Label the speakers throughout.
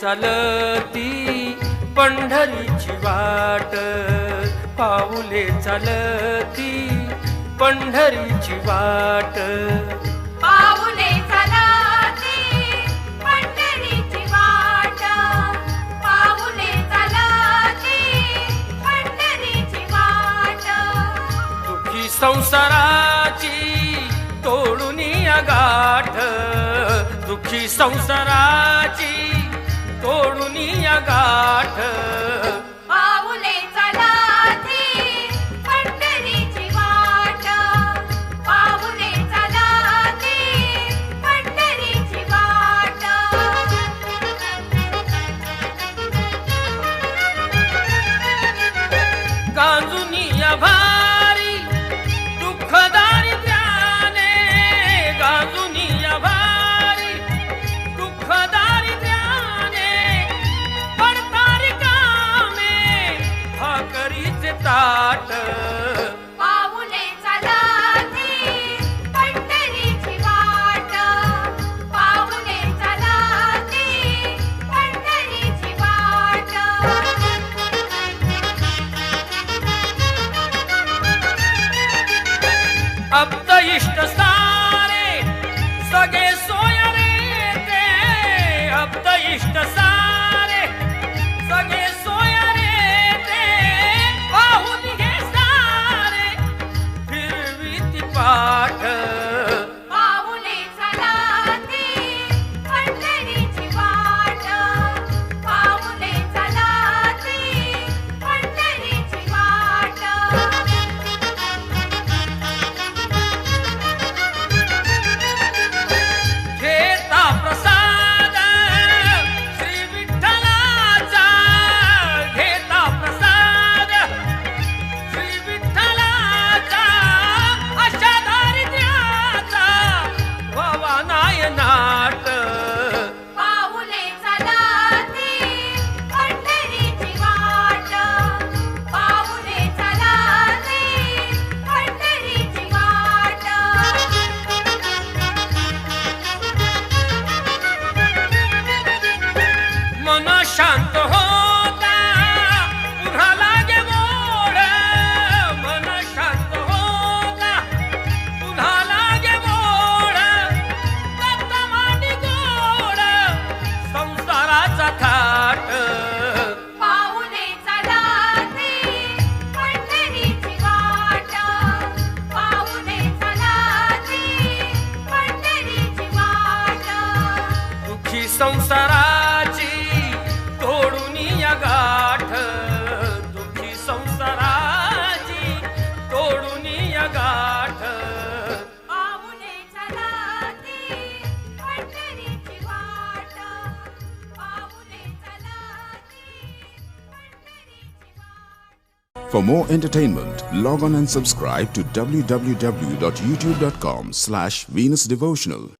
Speaker 1: चालती पंढरीची वाट. पाऊले चालती पंढरीची वाट.
Speaker 2: पाऊले
Speaker 1: संसाराची तोडून गाठ. दुखी संसाराची तोडून या गाठ.
Speaker 3: For more entertainment, log on and subscribe to www.youtube.com slash
Speaker 4: venusdevotional.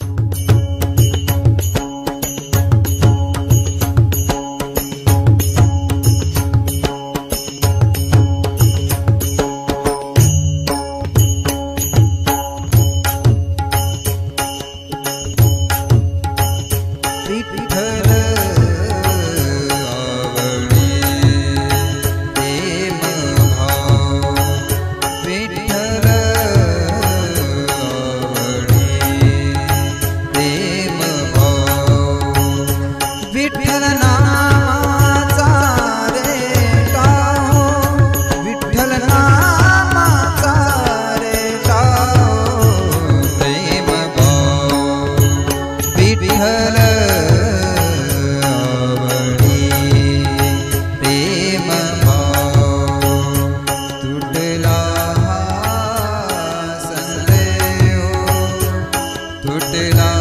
Speaker 4: you que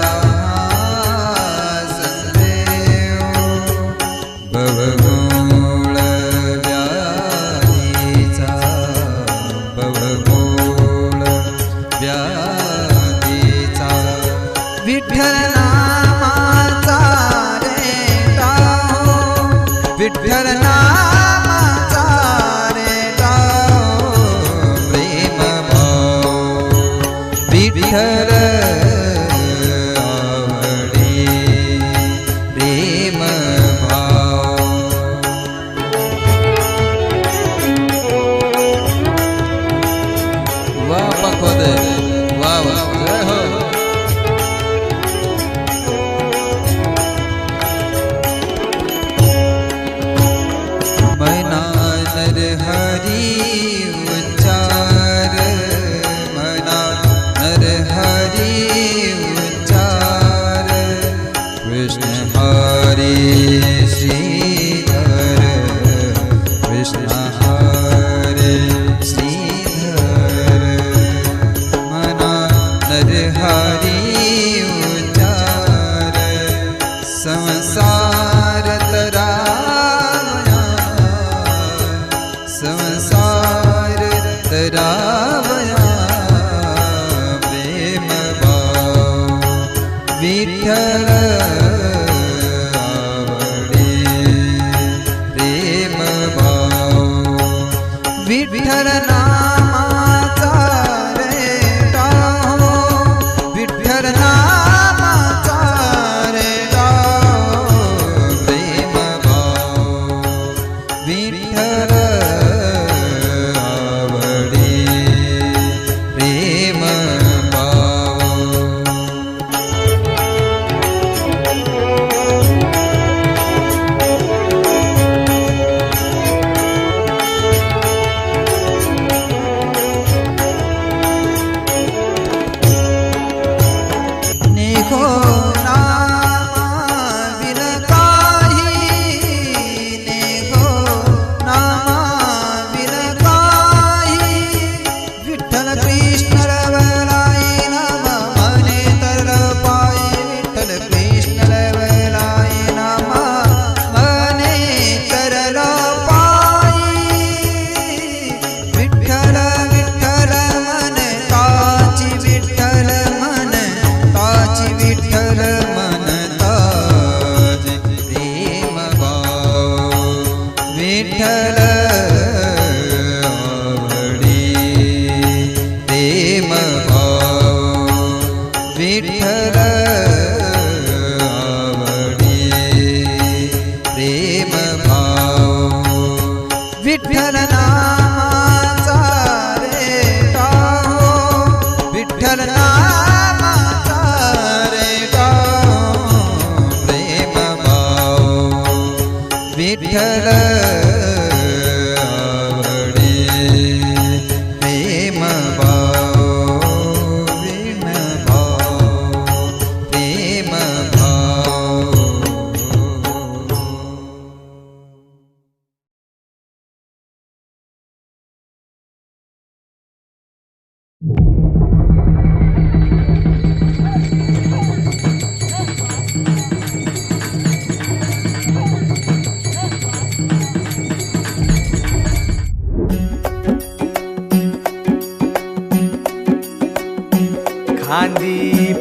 Speaker 5: விட்டு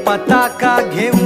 Speaker 5: पताका घेऊन